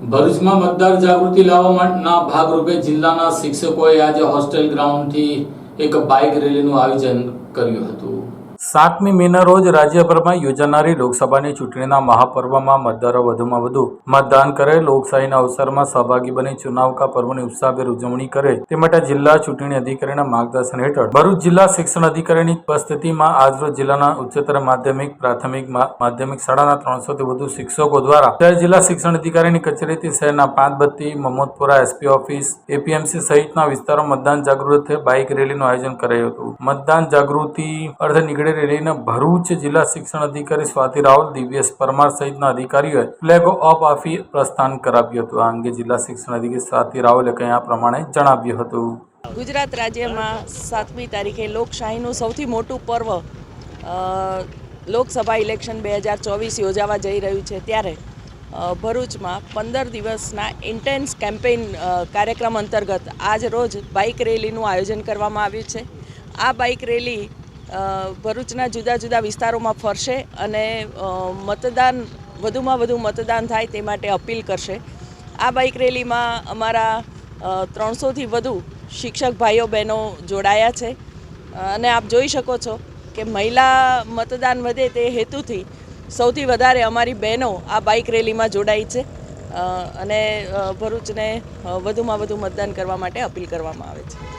ભરૂચમાં મતદાર જાગૃતિ લાવવાના ભાગરૂપે જિલ્લાના શિક્ષકોએ આજે હોસ્ટેલ ગ્રાઉન્ડથી એક બાઇક રેલીનું આયોજન કર્યું હતું. સાતમી મેના રોજ રાજ્યભરમાં યોજાનારી લોકસભાની ચૂંટણીના મહાપર્વમાં મતદારો વધુમાં વધુ મતદાન કરે, લોકશાહીના અવસરમાં સહભાગી બની, ચુનાવ કા પર્વની ઉત્સાહભેર ઉજવણી કરે. તે માટે જિલ્લા ચૂંટણી અધિકારીના માર્ગદર્શન હેઠળ ભરૂચ જિલ્લા શિક્ષણ અધિકારીની ઉપસ્થિતિમાં આજરોજ જિલ્લાના ઉચ્ચતર માધ્યમિક, પ્રાથમિક માધ્યમિક શાળાના ત્રણસોથી વધુ શિક્ષકો દ્વારા શહેર જિલ્લા શિક્ષણ અધિકારીની કચેરીથી શહેરના Panchbatti Mamodpura SP office, APMC સહિતના વિસ્તારો મતદાન જાગૃતિ બાઇક રેલીનું આયોજન કરાયું હતું. મતદાન જાગૃતિ અર્થે નીકળેલી રેલીને ભરૂચ જિલ્લા શિક્ષણ અધિકારી સ્વાતિ રાવલ દિવ્યેશ પરમાર સહિતના અધિકારીઓએ ફ્લેગ ઓફ આપી પ્રસ્થાન કરાવ્યું હતું. આ અંગે જિલ્લા શિક્ષણ અધિકારી સ્વાતિ રાવલે કંઈ આ પ્રમાણે જણાવ્યું હતું. ગુજરાત રાજ્યમાં સાતમી તારીખે લોકશાહીનું સૌથી મોટું પર્વ લોકસભા ઇલેક્શન બે હજાર ચોવીસ યોજાવા જઈ રહ્યું છે ત્યારે ભરૂચમાં પંદર દિવસના ઇન્ટેન્સ કેમ્પેઇન કાર્યક્રમ અંતર્ગત આજ રોજ બાઇક રેલીનું આયોજન કરવામાં આવ્યું છે. આ બાઇક રેલી ભરૂચના જુદા જુદા વિસ્તારોમાં ફરશે અને મતદાન, વધુમાં વધુ મતદાન થાય તે માટે અપીલ કરશે. આ બાઇક રેલીમાં અમારા ત્રણસોથી વધુ શિક્ષક ભાઈઓ બહેનો જોડાયા છે. અને આપ જોઈ શકો છો કે મહિલા મતદાન વધે તે હેતુથી સૌથી વધારે અમારી બહેનો આ બાઇક રેલીમાં જોડાઈ છે. અને ભરૂચને વધુમાં વધુ મતદાન કરવા માટે અપીલ કરવામાં આવે છે.